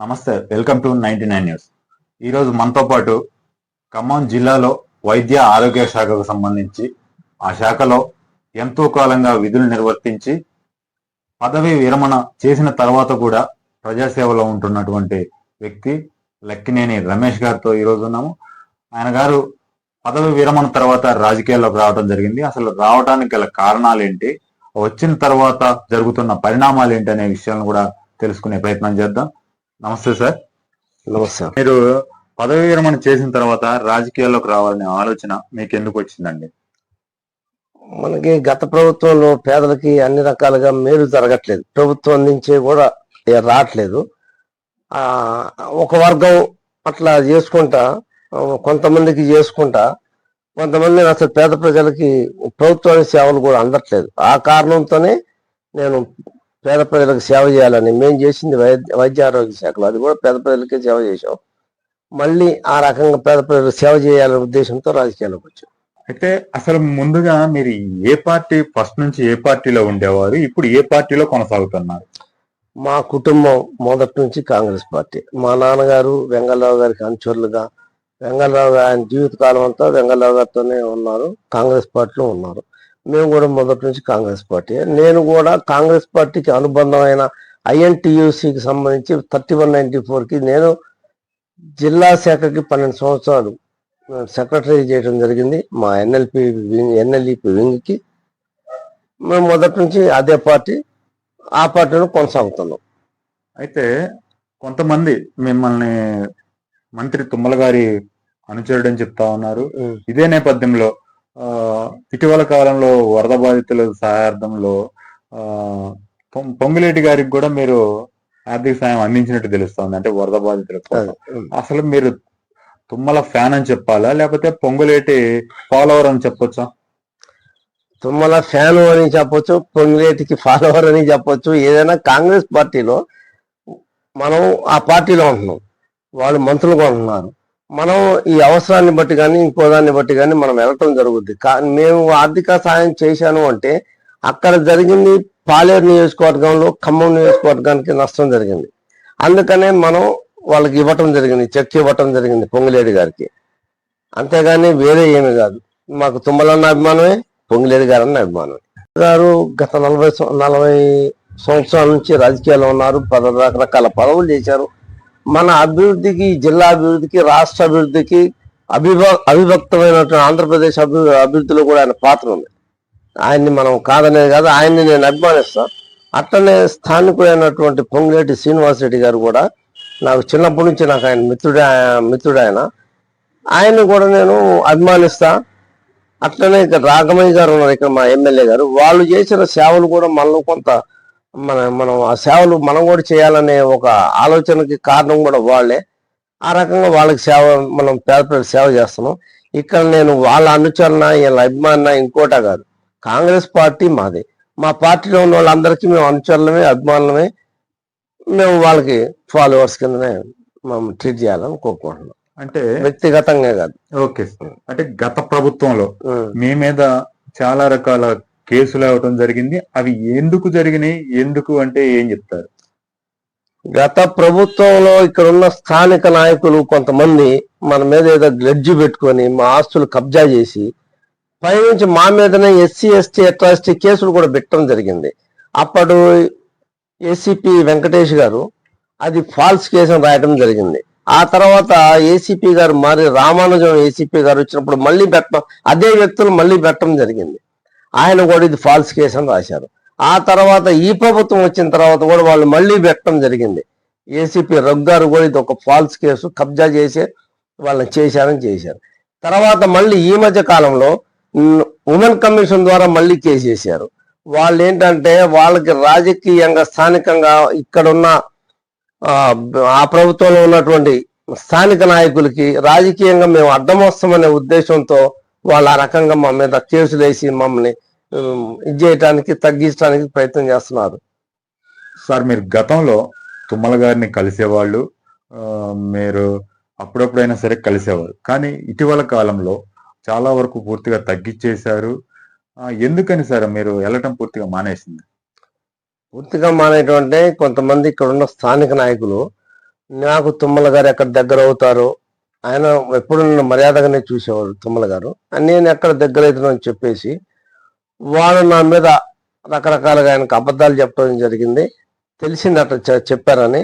నమస్తే welcome to ninety nine news. ఈరోజు మనతో పాటు ఖమ్మం జిల్లాలో వైద్య ఆరోగ్య శాఖకు సంబంధించి ఆ శాఖలో ఎంతో కాలంగా విధులు నిర్వర్తించి పదవి విరమణ చేసిన తర్వాత కూడా ప్రజాసేవలో ఉంటున్నటువంటి వ్యక్తి లక్కినేని రమేష్ గారితో ఈరోజు ఉన్నాము. ఆయన గారు పదవి విరమణ తర్వాత రాజకీయాల్లోకి రావడం జరిగింది. అసలు రావడానికి గల కారణాలు ఏంటి? వచ్చిన తర్వాత జరుగుతున్న పరిణామాలు ఏంటి అనే విషయాలను కూడా తెలుసుకునే ప్రయత్నం చేద్దాం. నమస్తే సార్. నమస్తే. మీరు పదవి విరమణ చేసిన తర్వాత రాజకీయాల్లోకి రావాలనే ఆలోచన మీకు ఎందుకు వచ్చిందండి? మనకి గత ప్రభుత్వంలో పేదలకి అన్ని రకాలుగా మేలు జరగట్లేదు. ప్రభుత్వం నుంచి కూడా రావట్లేదు. ఆ ఒక వర్గం అట్లా చేసుకుంటా కొంతమందికి చేసుకుంటా కొంతమంది అసలు పేద ప్రజలకి ప్రభుత్వానికి సేవలు కూడా అందట్లేదు. ఆ కారణంతోనే నేను పేద ప్రజలకు సేవ చేయాలని మేము చేసింది వైద్య వైద్య ఆరోగ్య శాఖలో. అది కూడా పేద ప్రజలకే సేవ చేసాం మళ్ళీ ఆ రకంగా పేద ప్రజలకు సేవ చేయాలనే ఉద్దేశంతో రాజకీయాల్లోకి వచ్చాం. అయితే అసలు ముందుగా మీరు ఏ పార్టీ ఫస్ట్ నుంచి ఏ పార్టీలో ఉండేవారు? ఇప్పుడు ఏ పార్టీలో కొనసాగుతున్నారు? మా కుటుంబం మొదటి నుంచి కాంగ్రెస్ పార్టీ. మా నాన్నగారు వెంగళరావు గారికి అనుచరులుగా వెంగళరావు గారి ఆయన జీవితకాలం అంతా వెంగళరావు గారితోనే ఉన్నారు. కాంగ్రెస్ పార్టీలో ఉన్నారు. మేము కూడా మొదటి నుంచి కాంగ్రెస్ పార్టీ. నేను కూడా కాంగ్రెస్ పార్టీకి అనుబంధమైన ఐఎన్టీయూసీకి సంబంధించి థర్టీ వన్ నైన్టీ ఫోర్కి నేను జిల్లా శాఖకి పన్నెండు సంవత్సరాలు సెక్రటరీ చేయడం జరిగింది. మా ఎన్ఎల్పి వింగ్ ఎన్ఎల్ఈపి వింగ్కి మేము మొదటి నుంచి అదే పార్టీ ఆ పార్టీలో కొనసాగుతున్నాం. అయితే కొంతమంది మిమ్మల్ని మంత్రి తుమ్మల గారి అనుచరుడు అని చెప్తా ఉన్నారు. ఇదే నేపథ్యంలో ఇటీవల కాలంలో వరద బాధితుల సహాయార్థంలో ఆ, పొం- పొంగులేటి గారికి కూడా మీరు ఆర్థిక సాయం అందించినట్టు తెలుస్తోంది అంటే వరద బాధితుల కోసం. అసలు మీరు తుమ్మల ఫ్యాన్ అని చెప్పాలా లేకపోతే పొంగులేటి ఫాలోవర్ అని చెప్పొచ్చా? తుమ్మల ఫ్యాన్ అని చెప్పొచ్చు పొంగిలేటికి ఫాలోవర్ అని చెప్పొచ్చు ఏదైనా కాంగ్రెస్ పార్టీలో మనం ఆ పార్టీలో ఉంటున్నాం వాళ్ళు మంత్రులుగా ఉంటున్నారు. మనం ఈ అవసరాన్ని బట్టి కానీ ఇంకో దాన్ని బట్టి కానీ మనం వెళ్ళటం జరుగుద్ది. కానీ మేము ఆర్థిక సాయం చేశాను అంటే అక్కడ జరిగింది పాలేరు నియోజకవర్గంలో ఖమ్మం నియోజకవర్గానికి నష్టం జరిగింది. అందుకనే మనం వాళ్ళకి ఇవ్వటం జరిగింది చెక్ ఇవ్వటం జరిగింది పొంగిలేడి గారికి. అంతేగాని వేరే ఏమీ కాదు. మాకు తుమ్మలన్న అభిమానమే పొంగిలేడి గారు అన్న అభిమానం గారు గత నలభై నలభై సంవత్సరాల నుంచి రాజకీయాల్లో ఉన్నారు పద రకరకాల పదవులు చేశారు. మన అభివృద్ధికి జిల్లా అభివృద్ధికి రాష్ట్ర అభివృద్ధికి అభిభ అవిభక్తమైనటువంటి ఆంధ్రప్రదేశ్ అభి అభివృద్ధిలో కూడా ఆయన పాత్ర ఉంది. ఆయన్ని మనం కాదనేది కాదు ఆయన్ని నేను అభిమానిస్తా. అట్లనే స్థానికుడైనటువంటి పొంగిలేటి శ్రీనివాసరెడ్డి గారు కూడా నాకు చిన్నప్పటి నుంచి నాకు ఆయన మిత్రుడు మిత్రుడు ఆయన ఆయన్ని కూడా నేను అభిమానిస్తా. అట్లనే ఇక్కడ రాఘమయ్య గారు ఉన్నారు ఇక్కడ మా ఎమ్మెల్యే గారు. వాళ్ళు చేసిన సేవలు కూడా మనలో కొంత మన మనం ఆ సేవలు మనం కూడా చేయాలనే ఒక ఆలోచనకి కారణం కూడా వాళ్ళే. ఆ రకంగా వాళ్ళకి సేవ మనం పేద ప్రజలకు సేవ చేస్తున్నాం. ఇక్కడ నేను వాళ్ళ అనుచరణ వీళ్ళ అభిమాన ఇంకోట కాదు. కాంగ్రెస్ పార్టీ మాది. మా పార్టీలో ఉన్న వాళ్ళందరికీ మేము అనుచరులమే అభిమానులమే. మేము వాళ్ళకి ఫాలోవర్స్ కిందనే మనం ట్రీట్ చేయాలని కోరుకుంటున్నాం. అంటే వ్యక్తిగతంగా కాదు. ఓకే. అంటే గత ప్రభుత్వంలో. మీ మీద చాలా రకాల కేసులు అవ్వటం జరిగింది. అవి ఎందుకు జరిగినాయి? ఎందుకు అంటే ఏం చెప్తారు? గత ప్రభుత్వంలో ఇక్కడ ఉన్న స్థానిక నాయకులు కొంతమంది మన మీద ఏదో గ్లడ్జి పెట్టుకొని మా ఆస్తులు కబ్జా చేసి పైనుంచి మా మీదనే ఎస్సీ ఎస్టీ అట్రాసిటీ కేసులు కూడా పెట్టడం జరిగింది. అప్పుడు ఏసీపీ వెంకటేష్ గారు అది ఫాల్స్ కేసు అని రాయడం జరిగింది. ఆ తర్వాత ఏసీపీ గారు మరి రామానుజం ఏసీపీ గారు వచ్చినప్పుడు మళ్ళీ పెట్టడం అదే వ్యక్తులు మళ్ళీ పెట్టడం జరిగింది. ఆయన కూడా ఇది ఫాల్స్ కేసు అని రాశారు. ఆ తర్వాత ఈ ప్రభుత్వం వచ్చిన తర్వాత కూడా వాళ్ళు మళ్ళీ పెట్టడం జరిగింది. ఏసీపీ రఘు గారు కూడా ఇది ఒక ఫాల్స్ కేసు కబ్జా చేసి వాళ్ళని చేశారని చేశారు. తర్వాత మళ్ళీ ఈ మధ్య కాలంలో ఉమెన్ కమిషన్ ద్వారా మళ్ళీ కేసు చేశారు. వాళ్ళు ఏంటంటే వాళ్ళకి రాజకీయంగా స్థానికంగా ఇక్కడున్న ఆ, ప్రభుత్వంలో ఉన్నటువంటి స్థానిక నాయకులకి రాజకీయంగా మేము అడ్డం వస్తామనే ఉద్దేశంతో వాళ్ళు ఆ రకంగా మా మీద కేసులు వేసి మమ్మల్ని ఇది చేయటానికి తగ్గించడానికి ప్రయత్నం చేస్తున్నారు. సార్ మీరు గతంలో తుమ్మల గారిని కలిసేవాళ్ళు మీరు అప్పుడప్పుడైనా సరే కలిసేవారు. కానీ ఇటీవల కాలంలో చాలా వరకు పూర్తిగా తగ్గించేశారు ఎందుకని సార్ మీరు వెళ్ళటం పూర్తిగా మానేసింది? పూర్తిగా మానేటువంటి కొంతమంది ఇక్కడ ఉన్న స్థానిక నాయకులు నాకు తుమ్మల గారు ఎక్కడ దగ్గర అవుతారో ఆయన ఎప్పుడు నన్ను మర్యాదగానే చూసేవాడు తుమ్మల గారు. నేను ఎక్కడ దగ్గర అవుతున్నాను చెప్పేసి వాడు నా మీద రకరకాలుగా ఆయనకు అబద్ధాలు చెప్పడం జరిగింది. తెలిసింది అట్లా చెప్పారని.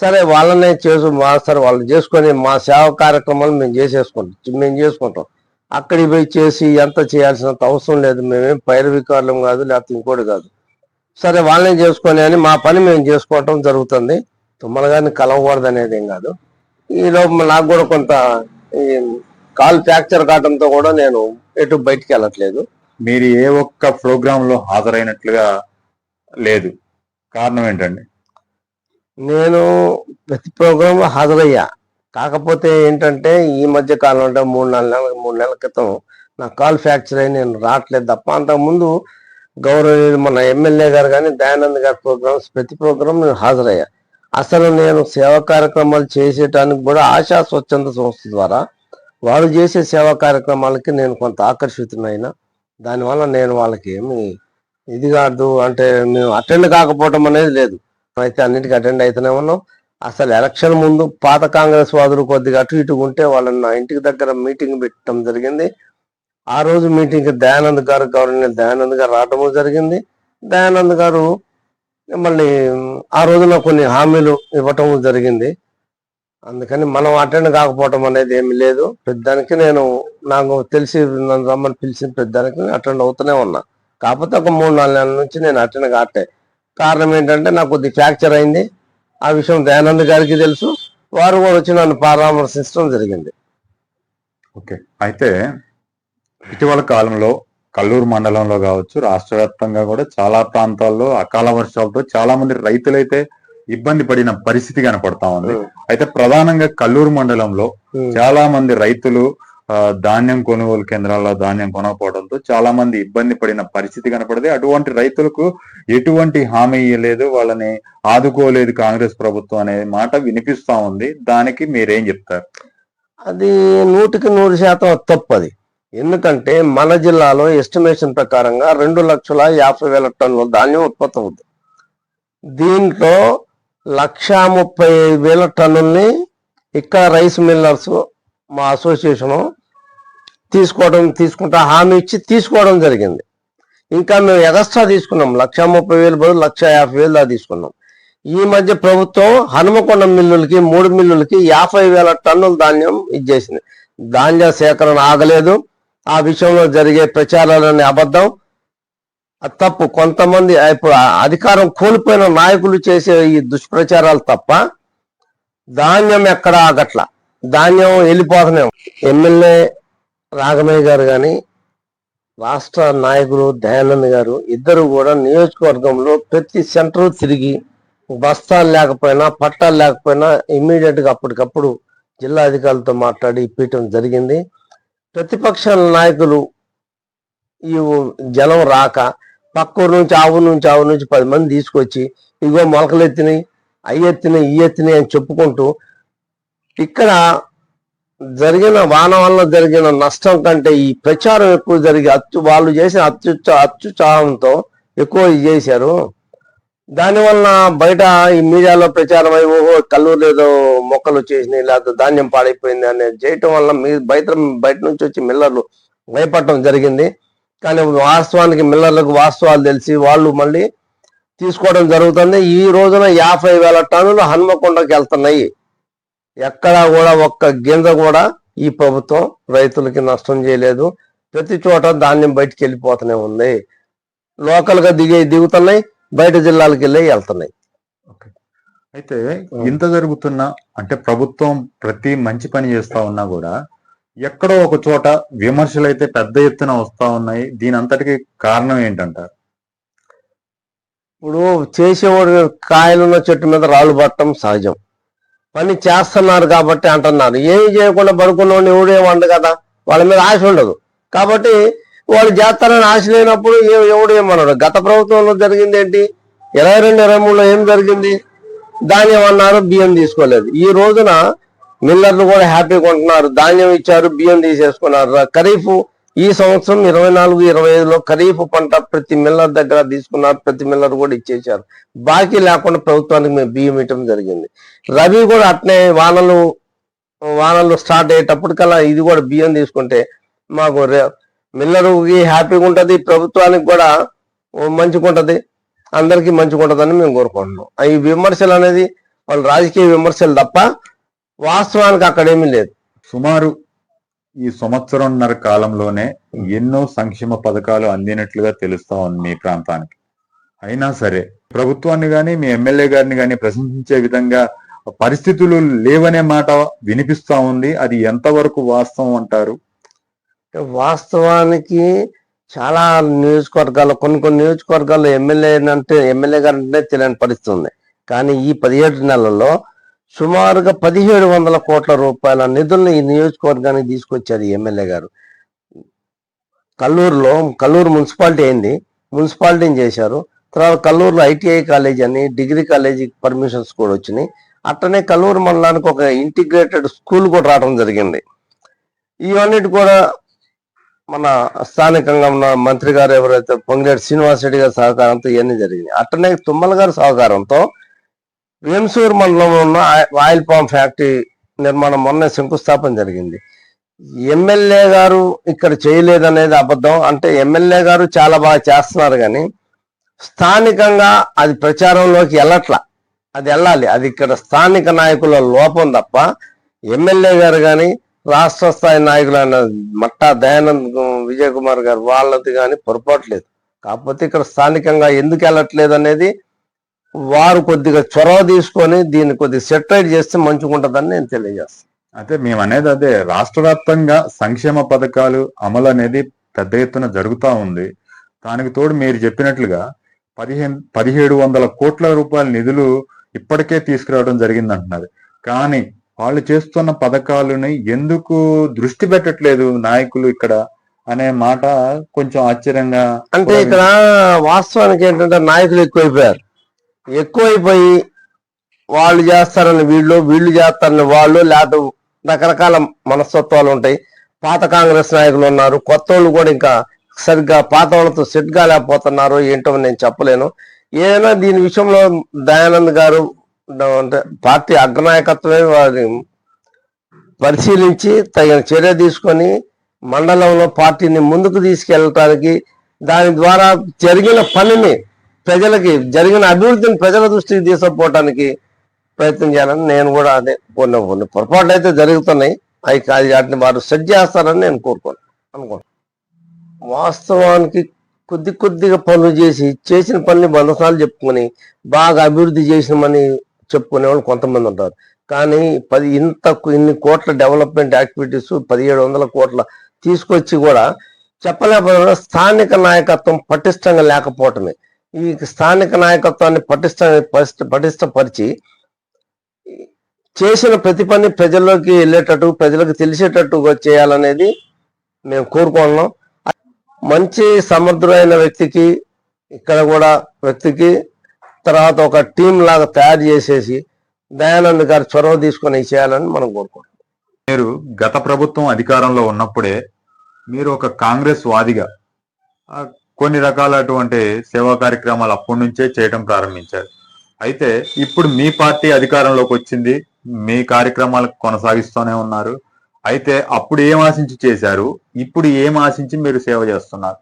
సరే వాళ్ళనే చేసు మా సరే వాళ్ళు చేసుకొని మా సేవ కార్యక్రమాలు మేము చేసేసుకుంటాం. మేము చేసుకుంటాం. అక్కడికి పోయి చేసి ఎంత చేయాల్సినంత అవసరం లేదు. మేమేం పైరవికారులం కాదు లేకపోతే ఇంకోటి కాదు. సరే వాళ్ళని చేసుకొని అని మా పని మేము చేసుకోవటం జరుగుతుంది. తుమ్మల గారిని కలవకూడదు అనేది ఏం కాదు. ఈ లోపు నాకు కూడా కొంత ఈ ఫ్రాక్చర్ కావడంతో కూడా నేను ఎటు బయటికి వెళ్ళట్లేదు. మీరు ఏ ఒక్క ప్రోగ్రామ్లో హాజరైనట్లుగా లేదు. కారణం ఏంటండి? నేను ప్రతి ప్రోగ్రామ్ హాజరయ్యా. కాకపోతే ఏంటంటే ఈ మధ్య కాలం అంటే మూడు నాలుగు నెలల మూడు నెలల క్రితం నా కాల్ ఫ్రాక్చర్ అయి నేను రావట్లేదు తప్ప అంతకుముందు గౌరవ మన ఎమ్మెల్యే గారు కానీ దయానంద్ గారి ప్రోగ్రామ్స్ ప్రతి ప్రోగ్రామ్ నేను హాజరయ్యా. అసలు నేను సేవా కార్యక్రమాలు చేసేటానికి కూడా ఆశా స్వచ్ఛంద సంస్థ ద్వారా వాళ్ళు చేసే సేవా కార్యక్రమాలకి నేను కొంత ఆకర్షితునైనా దానివల్ల నేను వాళ్ళకి ఏమి ఇది కాదు అంటే మేము అటెండ్ కాకపోవటం అనేది లేదు. అయితే అన్నిటికీ అటెండ్ అవుతూనే ఉన్నాం. అసలు ఎలక్షన్ ముందు పాత కాంగ్రెస్ వాదులు కొద్దిగా అటు ఇటు ఉంటే వాళ్ళని నా ఇంటికి దగ్గర మీటింగ్ పెట్టడం జరిగింది. ఆ రోజు మీటింగ్కి దయానంద్ గారు గవర్నర్ దయానంద్ గారు రావటము జరిగింది. దయానంద్ గారు మళ్ళీ ఆ రోజున కొన్ని హామీలు ఇవ్వటం జరిగింది. అందుకని మనం అటెండ్ కాకపోవటం అనేది ఏమి లేదు. పెద్దానికి నేను నాకు తెలిసి నన్ను రమ్మని పిలిచిన పెద్దానికి అటెండ్ అవుతూనే ఉన్నా. కాకపోతే ఒక మూడు నాలుగు నెలల నుంచి నేను అటెండ్ కాటే కారణం ఏంటంటే నాకు కొద్ది ఫ్రాక్చర్ అయింది. ఆ విషయం దయానంద్ గారికి తెలుసు. వారు కూడా వచ్చి నన్ను పరామర్శించడం జరిగింది. ఓకే. అయితే ఇటీవల కాలంలో కల్లూరు మండలంలో కావచ్చు రాష్ట్ర వ్యాప్తంగా కూడా చాలా ప్రాంతాల్లో అకాల వర్షాలతో చాలా మంది రైతులైతే ఇబ్బంది పడిన పరిస్థితి కనపడతా ఉంది. అయితే ప్రధానంగా కల్లూరు మండలంలో. చాలా మంది రైతులు ధాన్యం కొనుగోలు కేంద్రాల్లో ధాన్యం కొనకపోవడంతో చాలా మంది ఇబ్బంది పడిన పరిస్థితి కనపడింది. అటువంటి రైతులకు ఎటువంటి హామీ ఇవ్వలేదు వాళ్ళని ఆదుకోలేదు కాంగ్రెస్ ప్రభుత్వం అనే మాట వినిపిస్తా ఉంది. దానికి మీరేం చెప్తారు? అది నూటికి నూరు శాతం తప్పు అది ఎందుకంటే మన జిల్లాలో ఎస్టిమేషన్ ప్రకారంగా రెండు లక్షల యాభై వేల టన్నుల ధాన్యం ఉత్పత్తి అవుతుంది దీంట్లో లక్షా ముప్పై వేల టన్నుల్ని ఇక్కడ రైస్ మిల్లర్స్ మా అసోసియేషను తీసుకోవడం తీసుకుంటా హామీ ఇచ్చి తీసుకోవడం జరిగింది. ఇంకా మేము ఎగస్ట్రా తీసుకున్నాం. లక్ష ముప్పై వేలు బదులు లక్ష యాభై వేలు దాకా తీసుకున్నాం. ఈ మధ్య ప్రభుత్వం హనుమకొండ మిల్లులకి మూడు మిల్లులకి యాభై వేల టన్నుల ధాన్యం ఇచ్చేసింది. ధాన్య సేకరణ ఆగలేదు. ఆ విషయంలో జరిగే ప్రచారాలనే అబద్ధం. తప్పు. కొంతమంది ఇప్పుడు అధికారం కోల్పోయిన నాయకులు చేసే ఈ దుష్ప్రచారాలు తప్ప ధాన్యం ఎక్కడ ఆగట్ల? ధాన్యం వెళ్ళిపోతూనే ఎమ్మెల్యే రాఘమయ్య గారు కానీ రాష్ట్ర నాయకులు దయానంద్ గారు ఇద్దరు కూడా నియోజకవర్గంలో ప్రతి సెంటర్ తిరిగి బస్తాలు లేకపోయినా పట్టాలు లేకపోయినా ఇమ్మీడియట్గా అప్పటికప్పుడు జిల్లా అధికారులతో మాట్లాడి ఇప్పించడం జరిగింది. ప్రతిపక్ష నాయకులు ఈ జనం రాక పక్క ఊరు నుంచి ఆవు నుంచి ఆవు నుంచి పది మంది తీసుకొచ్చి ఇగో మొలకలు ఎత్తినాయి అవి ఎత్తినాయి ఈ ఎత్తినాయి అని చెప్పుకుంటూ ఇక్కడ జరిగిన వాన వల్ల జరిగిన నష్టం కంటే ఈ ప్రచారం ఎక్కువ జరిగి అచ్చు వాళ్ళు చేసిన అత్యుచ్చ అత్యుత్సాహంతో ఎక్కువ చేశారు. దానివల్ల బయట ఈ మీడియాలో ప్రచారం అయి ఓహో కల్లూరు ఏదో మొక్కలు వచ్చేసినాయి లేకపోతే ధాన్యం పాడైపోయింది అనేది చేయటం వల్ల మీ బయట బయట నుంచి వచ్చి మిల్లర్లు భయపడటం జరిగింది. కానీ వాస్తవానికి మిల్లర్లకు వాస్తవాలు తెలిసి వాళ్ళు మళ్ళీ తీసుకోవడం జరుగుతుంది. ఈ రోజున యాభై వేల టన్నులు హనుమకొండకి వెళ్తున్నాయి. ఎక్కడా కూడా ఒక్క గింజ కూడా ఈ ప్రభుత్వం రైతులకి నష్టం చేయలేదు. ప్రతి చోట ధాన్యం బయటికి వెళ్ళిపోతూనే ఉంది. లోకల్గా దిగే దిగుతున్నాయి. బయట జిల్లాలకు వెళ్ళి వెళ్తున్నాయి. అయితే ఇంత జరుగుతున్నా అంటే ప్రభుత్వం ప్రతి మంచి పని చేస్తా ఉన్నా కూడా ఎక్కడో ఒక చోట విమర్శలు అయితే పెద్ద ఎత్తున వస్తా ఉన్నాయి. దీని అంతటికి కారణం ఏంటంటారు ఇప్పుడు చేసేవాడు కాయలున్న చెట్టు మీద రాళ్ళు పట్టడం సహజం. పని చేస్తున్నారు కాబట్టి అంటున్నారు. ఏమి చేయకుండా పడుకున్నవాడిని ఎవడే వండు కదా? వాళ్ళ మీద ఆశ ఉండదు. కాబట్టి వాళ్ళు చేస్తారని ఆశ లేనప్పుడు ఏ- ఎవడు ఏమన్నాడు గత ప్రభుత్వంలో జరిగింది ఏంటి? ఇరవై రెండు ఇరవై మూడులో ఏం జరిగింది? ధాన్యం అన్నారు బియ్యం తీసుకోలేదు. ఈ రోజున మిల్లర్లు కూడా హ్యాపీగా ఉంటున్నారు ధాన్యం ఇచ్చారు బియ్యం తీసేసుకున్నారు. ఖరీఫ్ ఈ సంవత్సరం ఇరవై నాలుగు ఇరవై ఐదులో ఖరీఫ్ పంట ప్రతి మిల్లర్ దగ్గర తీసుకున్నారు ప్రతి మిల్లర్ కూడా ఇచ్చేసారు బాకీ లేకుండా ప్రభుత్వానికి మేము బియ్యం ఇవ్వటం జరిగింది. రబీ కూడా అట్నే వానలు వానలు స్టార్ట్ అయ్యేటప్పటికల్లా ఇది కూడా బియ్యం తీసుకుంటే మాకు రే- మిల్లరుకి హ్యాపీగా ఉంటుంది ప్రభుత్వానికి కూడా మంచిగా ఉంటుంది అందరికీ మంచిగా ఉంటుందని మేము కోరుకుంటున్నాం. ఈ విమర్శలు అనేది వాళ్ళ రాజకీయ విమర్శలు తప్ప వాస్తవానికి అక్కడేమీ లేదు. సుమారు ఈ సంవత్సరంన్నర కాలంలోనే ఎన్నో సంక్షేమ పథకాలు అందినట్లుగా తెలుస్తా ఉంది మీ ప్రాంతానికి. అయినా సరే ప్రభుత్వాన్ని గాని మీ ఎమ్మెల్యే గారిని గాని ప్రశంసించే విధంగా పరిస్థితులు లేవనే మాట వినిపిస్తా ఉంది. అది ఎంతవరకు వాస్తవం అంటారు? వాస్తవానికి చాలా నియోజకవర్గాల్లో కొన్ని కొన్ని నియోజకవర్గాల్లో ఎమ్మెల్యే అంటే ఎమ్మెల్యే గారు అంటే తెలియని పరిస్థితి ఉంది. కానీ ఈ పదిహేడు నెలల్లో సుమారుగా పదిహేడు వందల కోట్ల రూపాయల నిధులను ఈ నియోజకవర్గానికి తీసుకొచ్చారు ఎమ్మెల్యే గారు. కల్లూరులో కల్లూరు మున్సిపాలిటీ అయింది. మున్సిపాలిటీని చేశారు. తర్వాత కల్లూరులో ఐటీఐ కాలేజ్ అని డిగ్రీ కాలేజీ పర్మిషన్స్ కూడా వచ్చినాయి. అట్టనే కల్లూరు మండలానికి ఒక ఇంటిగ్రేటెడ్ స్కూల్ కూడా రావడం జరిగింది. ఇవన్నిటి కూడా మన స్థానికంగా ఉన్న మంత్రి గారు ఎవరైతే పొంగిరెడ్డి శ్రీనివాస రెడ్డి గారి సహకారంతో ఇవన్నీ జరిగినాయి. అట్టనే తుమ్మల గారి సహకారంతో వేమసూరు మండలంలో ఉన్న ఆయిల్ పామ్ ఫ్యాక్టరీ నిర్మాణం మొన్న శంకుస్థాపన జరిగింది. ఎమ్మెల్యే గారు ఇక్కడ చేయలేదనేది అబద్ధం. అంటే ఎమ్మెల్యే గారు చాలా బాగా చేస్తున్నారు కానీ స్థానికంగా అది ప్రచారంలోకి వెళ్ళట్లా. అది వెళ్ళాలి. అది ఇక్కడ స్థానిక నాయకుల లోపం తప్ప ఎమ్మెల్యే గారు కానీ రాష్ట్ర స్థాయి నాయకులైన మట్టా దయానంద్ విజయ్ కుమార్ గారు వాళ్ళది కానీ పొరపాటు లేదు. కాకపోతే ఇక్కడ స్థానికంగా ఎందుకు వెళ్ళట్లేదు అనేది వారు కొద్దిగా చొరవ తీసుకొని దీన్ని కొద్దిగా సెటరైట్ చేస్తే మంచిగా ఉంటుందని నేను తెలియజేస్తాను. అయితే మేము అనేది అదే రాష్ట్ర వ్యాప్తంగా సంక్షేమ పథకాలు అమలు అనేది పెద్ద ఎత్తున జరుగుతా ఉంది. దానికి తోడు మీరు చెప్పినట్లుగా పదిహేను పదిహేడు వందల కోట్ల రూపాయల నిధులు ఇప్పటికే తీసుకురావడం జరిగింది అంటున్నారు కానీ వాళ్ళు చేస్తున్న పథకాలని ఎందుకు దృష్టి పెట్టట్లేదు నాయకులు ఇక్కడ అనే మాట కొంచెం ఆశ్చర్యంగా అంటే ఇక్కడ వాస్తవానికి ఏంటంటే నాయకులు ఎక్కువైపోయారు. ఎక్కువైపోయి వాళ్ళు చేస్తారని వీళ్ళు వీళ్ళు చేస్తారని వాళ్ళు లేకపోతే రకరకాల మనస్తత్వాలు ఉంటాయి. పాత కాంగ్రెస్ నాయకులు ఉన్నారు. కొత్త వాళ్ళు కూడా ఇంకా సరిగ్గా పాత వాళ్ళతో సెట్గా లేకపోతున్నారు ఏంటో నేను చెప్పలేను. ఏదైనా దీని విషయంలో దయానంద్ గారు అంటే పార్టీ అగ్రనాయకత్వమే వారి పరిశీలించి తగిన చర్య తీసుకొని మండలంలో పార్టీని ముందుకు తీసుకెళ్ళటానికి దాని ద్వారా జరిగిన పనిని ప్రజలకి జరిగిన అభివృద్ధిని ప్రజల దృష్టికి తీసుకుపోవటానికి ప్రయత్నం చేయాలని నేను కూడా అదే కొన్ని కొన్ని పొరపాట్లు అయితే జరుగుతున్నాయి. అవి కాదు వాటిని వారు సెట్ చేస్తారని నేను కోరుకోను అనుకోను. వాస్తవానికి కొద్ది కొద్దిగా పనులు చేసి చేసిన పనిని బంధసాలు చెప్పుకొని బాగా అభివృద్ధి చేసినామని చెప్పుకునే వాళ్ళు కొంతమంది ఉంటారు. కానీ పది ఇంత ఇన్ని కోట్ల డెవలప్మెంట్ యాక్టివిటీస్ పదిహేడు వందల కోట్ల తీసుకొచ్చి కూడా చెప్పలేకపోతే స్థానిక నాయకత్వం పటిష్టంగా లేకపోవటమే. ఈ స్థానిక నాయకత్వాన్ని పటిష్ట పటిష్ట- పటిష్టపరిచి చేసిన ప్రతి పని ప్రజల్లోకి వెళ్ళేటట్టు ప్రజలకు తెలిసేటట్టుగా చేయాలనేది మేము కోరుకుంటున్నాం. మంచి సమర్థుడైన వ్యక్తికి ఇక్కడ కూడా వ్యక్తికి తర్వాత ఒక టీం లాగా తయారు చేసేసి దయానంద్ గారు చొరవ తీసుకొని చేయాలని మనం కోరుకుంటున్నాం. మీరు గత ప్రభుత్వం అధికారంలో ఉన్నప్పుడే మీరు ఒక కాంగ్రెస్ వాదిగా కొన్ని రకాలటువంటి సేవా కార్యక్రమాలు అప్పటి నుంచే చేయడం ప్రారంభించారు. అయితే ఇప్పుడు మీ పార్టీ అధికారంలోకి వచ్చింది మీ కార్యక్రమాలు కొనసాగిస్తూనే ఉన్నారు. అయితే అప్పుడు ఏం ఆశించి చేశారు? ఇప్పుడు ఏం ఆశించి మీరు సేవ చేస్తున్నారు?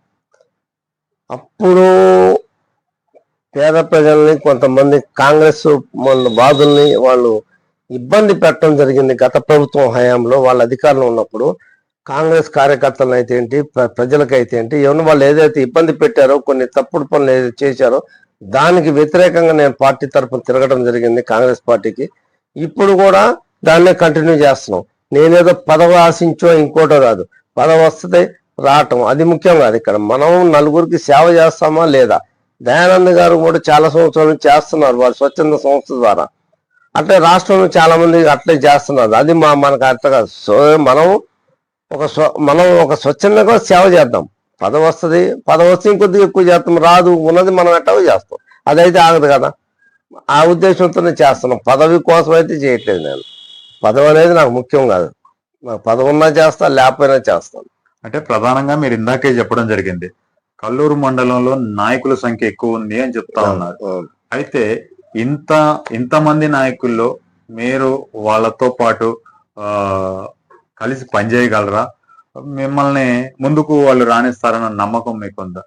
అప్పుడు పేద ప్రజల్ని కొంతమంది కాంగ్రెస్ మన వాదుల్ని వాళ్ళు ఇబ్బంది పెట్టడం జరిగింది గత ప్రభుత్వం హయాంలో. వాళ్ళ అధికారంలో ఉన్నప్పుడు కాంగ్రెస్ కార్యకర్తలను అయితే ఏంటి ప్రజలకైతే ఏంటి ఎవరిని వాళ్ళు ఏదైతే ఇబ్బంది పెట్టారో కొన్ని తప్పుడు పనులు ఏదైతే చేశారో దానికి వ్యతిరేకంగా నేను పార్టీ తరఫున తిరగడం జరిగింది కాంగ్రెస్ పార్టీకి. ఇప్పుడు కూడా దాన్నే కంటిన్యూ చేస్తున్నాం. నేనేదో పదవి ఆశించో ఇంకోటో కాదు పదవి వస్తుంది రావటం అది ముఖ్యం కాదు ఇక్కడ. మనం నలుగురికి సేవ చేస్తామా లేదా? దయానంద్ గారు కూడా చాలా సంవత్సరాలు చేస్తున్నారు వారి స్వచ్ఛంద సంస్థ ద్వారా. అట్లే రాష్ట్రంలో చాలా మంది అట్లే చేస్తున్నారు. అది మా మనకు అర్థం కాదు. సో మనం ఒక స్వ మనం ఒక స్వచ్ఛందంగా సేవ చేద్దాం. పదవి వస్తుంది పదవి వస్తే ఇంకొద్దిగా ఎక్కువ చేస్తాం. రాదు ఉన్నది మనం ఎట్టవో చేస్తాం. అదైతే ఆగదు కదా. ఆ ఉద్దేశంతోనే చేస్తున్నాం. పదవి కోసం అయితే చేయట్లేదు నేను. పదవి అనేది నాకు ముఖ్యం కాదు. నాకు పదవి ఉన్నా చేస్తా లేకపోయినా చేస్తాను అంటే ప్రధానంగా మీరు ఇందాకే చెప్పడం జరిగింది. కల్లూరు మండలంలో నాయకుల సంఖ్య ఎక్కువ ఉంది అని చెప్తా ఉన్నారు. అయితే ఇంత ఇంతమంది నాయకుల్లో మీరు వాళ్ళతో పాటు ఆ కలిసి పనిచేయగలరా మిమ్మల్ని ముందుకు వాళ్ళు రాణిస్తారన్న నమ్మకం మీకుందా?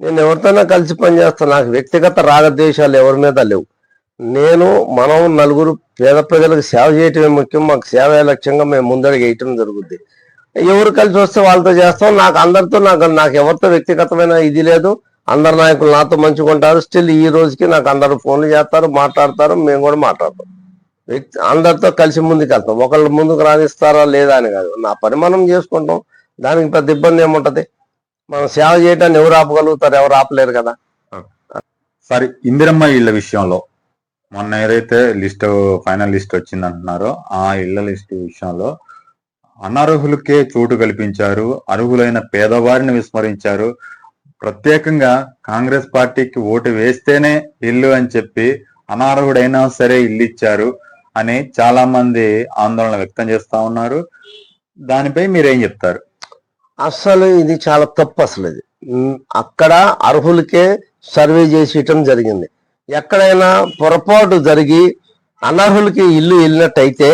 నేను ఎవరితోనే కలిసి పనిచేస్తాను నాకు వ్యక్తిగత రాగద్వేషాలు ఎవరి మీద లేవు. నేను మనం నలుగురు పేద ప్రజలకు సేవ చేయటమే ముఖ్యం. మాకు సేవ లక్ష్యంగా మేము ముందడుగు వేయటం జరుగుద్ది. ఎవరు కలిసి వస్తే వాళ్ళతో చేస్తాం. నాకు అందరితో నాకు నాకు ఎవరితో వ్యక్తిగతమైన ఇది లేదు. అందరు నాయకులు నాతో మంచిగా ఉంటారు స్టిల్ ఈ రోజుకి నాకు అందరు ఫోన్లు చేస్తారు మాట్లాడతారు. మేము కూడా మాట్లాడతాం. వ్యక్తి అందరితో కలిసి ముందుకు వెళ్తాం ఒకళ్ళు ముందుకు రాణిస్తారా లేదా అని కాదు. నా పని మనం చేసుకుంటాం. దానికి పెద్ద ఇబ్బంది ఏముంటది? మనం సేవ చేయటాన్ని ఎవరు ఆపగలుగుతారు? ఎవరు ఆపలేరు కదా. సరే ఇందిరమ్మ ఇళ్ళ విషయంలో మొన్న ఏదైతే లిస్ట్ ఫైనల్ లిస్ట్ వచ్చిందంటున్నారో ఆ ఇళ్ళ లిస్ట్ విషయంలో అనర్హులకే చోటు కల్పించారు. అర్హులైన పేదవారిని విస్మరించారు. ప్రత్యేకంగా కాంగ్రెస్ పార్టీకి ఓటు వేస్తేనే ఇల్లు అని చెప్పి అనర్హుడైనా సరే ఇల్లు ఇచ్చారు. అని చాలా మంది ఆందోళన వ్యక్తం చేస్తా ఉన్నారు. దానిపై మీరేం చెప్తారు? అసలు ఇది చాలా తప్పు అసలు ఇది. అక్కడ అర్హులకే సర్వే చేసేయటం జరిగింది. ఎక్కడైనా పొరపాటు జరిగి అనర్హులకి ఇల్లు వెళ్ళినట్టయితే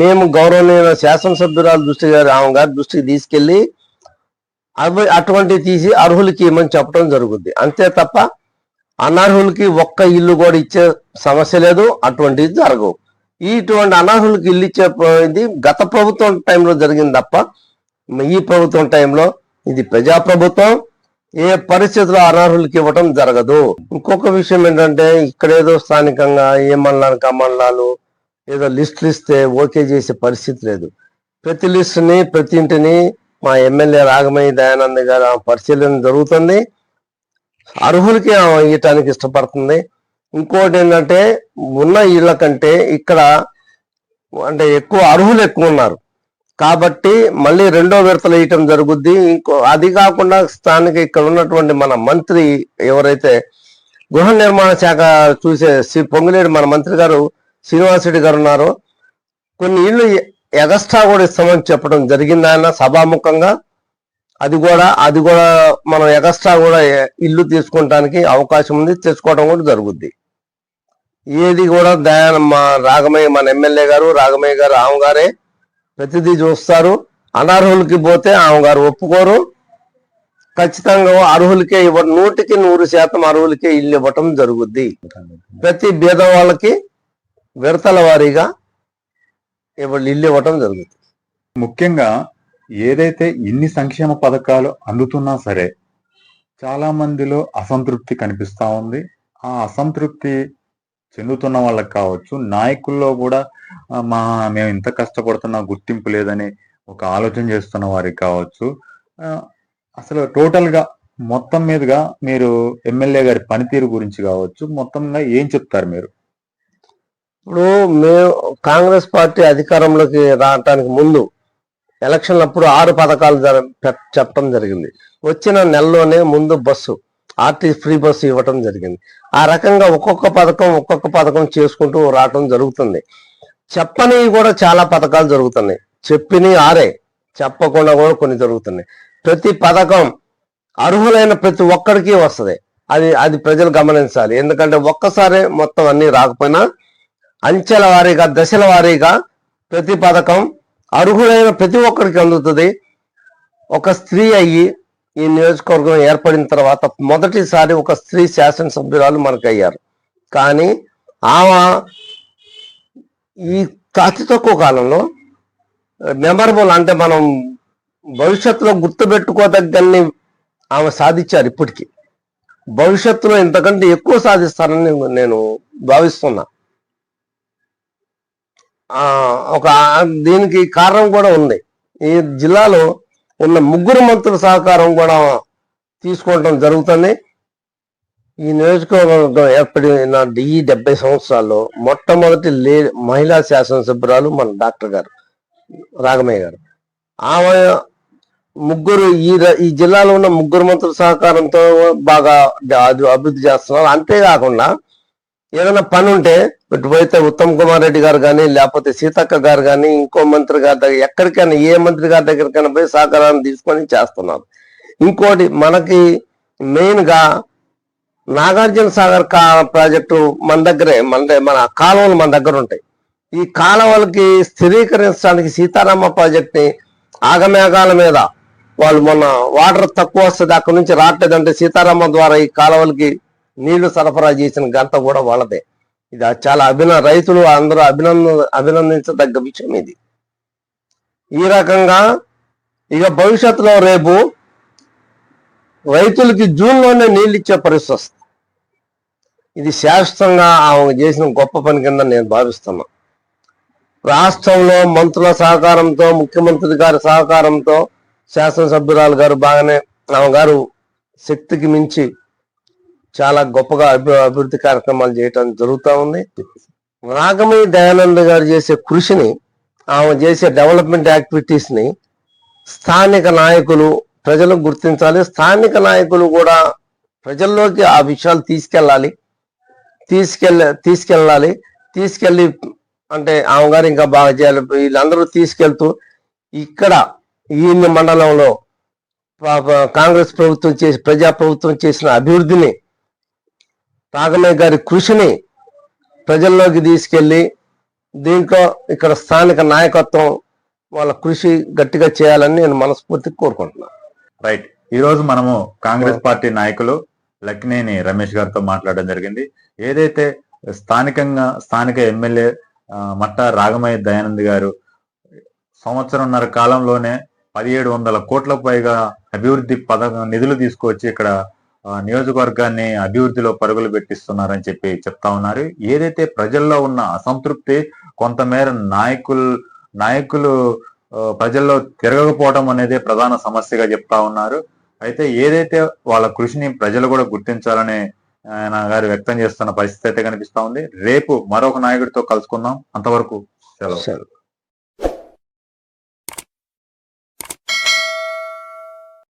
మేము గౌరవనీయ శాసనసభ్యురాలు దృష్టి గారి ఆమె గారి దృష్టికి తీసుకెళ్ళి అవి అటువంటివి తీసి అర్హులకి ఇవ్వమని చెప్పడం జరుగుద్ది. అంతే తప్ప అనర్హులకి ఒక్క ఇల్లు కూడా ఇచ్చే సమస్య లేదు. అటువంటిది జరగవు. ఇటువంటి అనర్హులకి ఇల్లు ఇచ్చే ఇది గత ప్రభుత్వం టైంలో జరిగింది తప్ప ఈ ప్రభుత్వం టైంలో ఇది ప్రజాప్రభుత్వం. ఏ పరిస్థితుల్లో అనర్హులకి ఇవ్వటం జరగదు. ఇంకొక విషయం ఏంటంటే ఇక్కడ ఏదో స్థానికంగా ఏ మండలానికి ఆ ఏదో లిస్టులు ఇస్తే ఓకే చేసే పరిస్థితి లేదు. ప్రతి లిస్టుని ప్రతి ఇంటిని మా ఎమ్మెల్యే రాగమయ్య దయానంద్ గారు ఆమె పరిశీలన జరుగుతుంది. అర్హులకి ఇవ్వటానికి ఇష్టపడుతుంది. ఇంకోటి ఏంటంటే ఉన్న ఇళ్ళ కంటే ఇక్కడ అంటే ఎక్కువ అర్హులు ఎక్కువ ఉన్నారు కాబట్టి మళ్ళీ రెండో విడతలు వేయటం జరుగుద్ది. ఇంకో అది కాకుండా స్థానిక ఇక్కడ ఉన్నటువంటి మన మంత్రి ఎవరైతే గృహ నిర్మాణ శాఖ చూసే శ్రీ పొంగులేడు మన మంత్రి గారు శ్రీనివాసరెడ్డి గారు ఉన్నారు కొన్ని ఇళ్ళు ఎగస్ట్రా కూడా ఇస్తామని చెప్పడం జరిగింది ఆయన సభాముఖంగా. అది కూడా అది కూడా మనం ఎగస్ట్రా కూడా ఇల్లు తీసుకుంటానికి అవకాశం ఉంది తెచ్చుకోవడం కూడా జరుగుద్ది. ఏది కూడా దయాన మా రాఘమయ్య మన ఎమ్మెల్యే గారు రాగమయ్య గారు ఆమె గారే ప్రతిదీ చూస్తారు. అనర్హులకి పోతే ఆమె గారు ఒప్పుకోరు. ఖచ్చితంగా అర్హులకే ఇవ్వ నూటికి నూరు శాతం అర్హులకే ఇల్లు ఇవ్వటం జరుగుద్ది. ప్రతి బీద వాళ్ళకి విడతల వారీగా ఇవ్వ ఇల్లు ఇవ్వటం జరుగుతుంది ముఖ్యంగా ఏదైతే ఇన్ని సంక్షేమ పథకాలు అందుతున్నా సరే చాలా మందిలో అసంతృప్తి కనిపిస్తా ఉంది. ఆ అసంతృప్తి చెందుతున్న వాళ్ళకి కావచ్చు నాయకుల్లో కూడా మా మేము ఇంత కష్టపడుతున్నా గుర్తింపు లేదని ఒక ఆలోచన చేస్తున్న వారికి కావచ్చు అసలు టోటల్గా మొత్తం మీదుగా మీరు ఎమ్మెల్యే గారి పనితీరు గురించి కావచ్చు మొత్తంగా ఏం చెప్తారు మీరు? ఇప్పుడు మేము కాంగ్రెస్ పార్టీ అధికారంలోకి రావటానికి ముందు ఎలక్షన్లు అప్పుడు ఆరు పథకాలు చెప్పడం జరిగింది. వచ్చిన నెలలోనే ముందు బస్సు. ఆర్టీ ఫ్రీ బస్సు ఇవ్వటం జరిగింది. ఆ రకంగా ఒక్కొక్క పథకం ఒక్కొక్క పథకం చేసుకుంటూ రావటం జరుగుతుంది. చెప్పని కూడా చాలా పథకాలు జరుగుతున్నాయి. చెప్పిని ఆరే చెప్పకుండా కూడా కొన్ని జరుగుతున్నాయి. ప్రతి పథకం అర్హులైన ప్రతి ఒక్కడికి వస్తుంది. అది అది ప్రజలు గమనించాలి. ఎందుకంటే ఒక్కసారే మొత్తం అన్ని రాకపోయినా అంచెల వారీగా దశల వారీగా ప్రతి పథకం అర్హులైన ప్రతి ఒక్కరికి అందుతుంది. ఒక స్త్రీ అయ్యి ఈ నియోజకవర్గం ఏర్పడిన తర్వాత మొదటిసారి ఒక స్త్రీ శాసనసభ్యురాలు మనకు అయ్యారు కానీ ఆమె ఈ అతి తక్కువ కాలంలో మెమరబుల్ అంటే మనం భవిష్యత్తులో గుర్తుపెట్టుకోదగ్గన్ని ఆమె సాధించారు ఇప్పటికీ. భవిష్యత్తులో ఇంతకంటే ఎక్కువ సాధిస్తారని నేను భావిస్తున్నా. ఒక దీనికి కారణం కూడా ఉంది. ఈ జిల్లాలో ఉన్న ముగ్గురు మంత్రుల సహకారం కూడా తీసుకోవడం జరుగుతుంది. ఈ నియోజకవర్గం ఏర్పడిన ఈ డెబ్బై సంవత్సరాల్లో మొట్టమొదటి లే మహిళా శాసనసభ్యురాలు మన డాక్టర్ గారు రాగమయ్య గారు. ఆమె ముగ్గురు ఈ ఈ జిల్లాలో ఉన్న ముగ్గురు మంత్రుల సహకారంతో బాగా అభివృద్ధి చేస్తున్నారు. అంతేకాకుండా ఏదైనా పని ఉంటే ఇటు పోతే ఉత్తమ్ కుమార్ రెడ్డి గారు కానీ లేకపోతే సీతక్క గారు కానీ ఇంకో మంత్రి గారి దగ్గర ఎక్కడికైనా ఏ మంత్రి గారి దగ్గరికైనా పోయి సహకారాన్ని తీసుకొని చేస్తున్నారు. ఇంకోటి మనకి మెయిన్గా నాగార్జున సాగర్ కా ప్రాజెక్టు మన దగ్గరే మన మన కాలువలు మన దగ్గర ఉంటాయి. ఈ కాలువలకి స్థిరీకరించడానికి సీతారామ ప్రాజెక్ట్ని ఆగమేఘాల మీద వాళ్ళు మొన్న వాటర్ తక్కువ వస్తుంది అక్కడ నుంచి రావట్లేదంటే సీతారామ ద్వారా ఈ కాలువలకి నీళ్ళు సరఫరా చేసిన గంట కూడా వాళ్ళదే. ఇది చాలా అభిన రైతులు అందరూ అభినంద అభినందించదగ్గ విషయం ఇది. ఈ రకంగా ఇక భవిష్యత్తులో రేపు రైతులకి జూన్లోనే నీళ్ళు ఇచ్చే పరిస్థితి వస్తుంది. ఇది శాశ్వతంగా ఆమె చేసిన గొప్ప పని కింద నేను భావిస్తున్నా. రాష్ట్రంలో మంత్రుల సహకారంతో ముఖ్యమంత్రి గారి సహకారంతో శాసనసభ్యురాలు గారు బాగానే ఆమె గారు శక్తికి మించి చాలా గొప్పగా అభి అభివృద్ధి కార్యక్రమాలు చేయటం జరుగుతూ ఉంది. రాగమయ్య దయానంద గారు చేసే కృషిని ఆమె చేసే డెవలప్మెంట్ యాక్టివిటీస్ని స్థానిక నాయకులు ప్రజలు గుర్తించాలి. స్థానిక నాయకులు కూడా ప్రజల్లోకి ఆ విషయాలు తీసుకెళ్ళాలి. తీసుకెళ్ళ తీసుకెళ్ళాలి. తీసుకెళ్ళి అంటే ఆమె గారు ఇంకా బాగా చేయాలి. వీళ్ళందరూ తీసుకెళ్తూ ఇక్కడ ఈ మండలంలో కాంగ్రెస్ ప్రభుత్వం చేసి ప్రజా ప్రభుత్వం చేసిన అభివృద్ధిని రాగమయ్య గారి కృషిని ప్రజల్లోకి తీసుకెళ్ళి దీంట్లో ఇక్కడ స్థానిక నాయకత్వం వాళ్ళ కృషి గట్టిగా చేయాలని నేను మనస్ఫూర్తిగా కోరుకుంటున్నాను. రైట్. ఈ రోజు మనము కాంగ్రెస్ పార్టీ నాయకులు లక్నేని రమేష్ గారితో మాట్లాడడం జరిగింది. ఏదైతే స్థానికంగా స్థానిక ఎమ్మెల్యే మట్ట రాగమయ్య దయానంద్ గారు సంవత్సరంన్నర కాలంలోనే పదిహేడు వందల కోట్లకు పైగా అభివృద్ధి పథకం నిధులు తీసుకొచ్చి ఇక్కడ నియోజకవర్గాన్ని అభివృద్ధిలో పరుగులు పెట్టిస్తున్నారని చెప్పి చెప్తా ఉన్నారు. ఏదైతే ప్రజల్లో ఉన్న అసంతృప్తి కొంతమేర నాయకులు నాయకులు ప్రజల్లో తిరగకపోవడం అనేది ప్రధాన సమస్యగా చెప్తా ఉన్నారు. అయితే ఏదైతే వాళ్ళ కృషిని ప్రజలు కూడా గుర్తించాలని ఆయన గారు వ్యక్తం చేస్తున్న పరిస్థితి అయితే కనిపిస్తా ఉంది. రేపు మరొక నాయకుడితో కలుసుకుందాం. అంతవరకు సెలవు.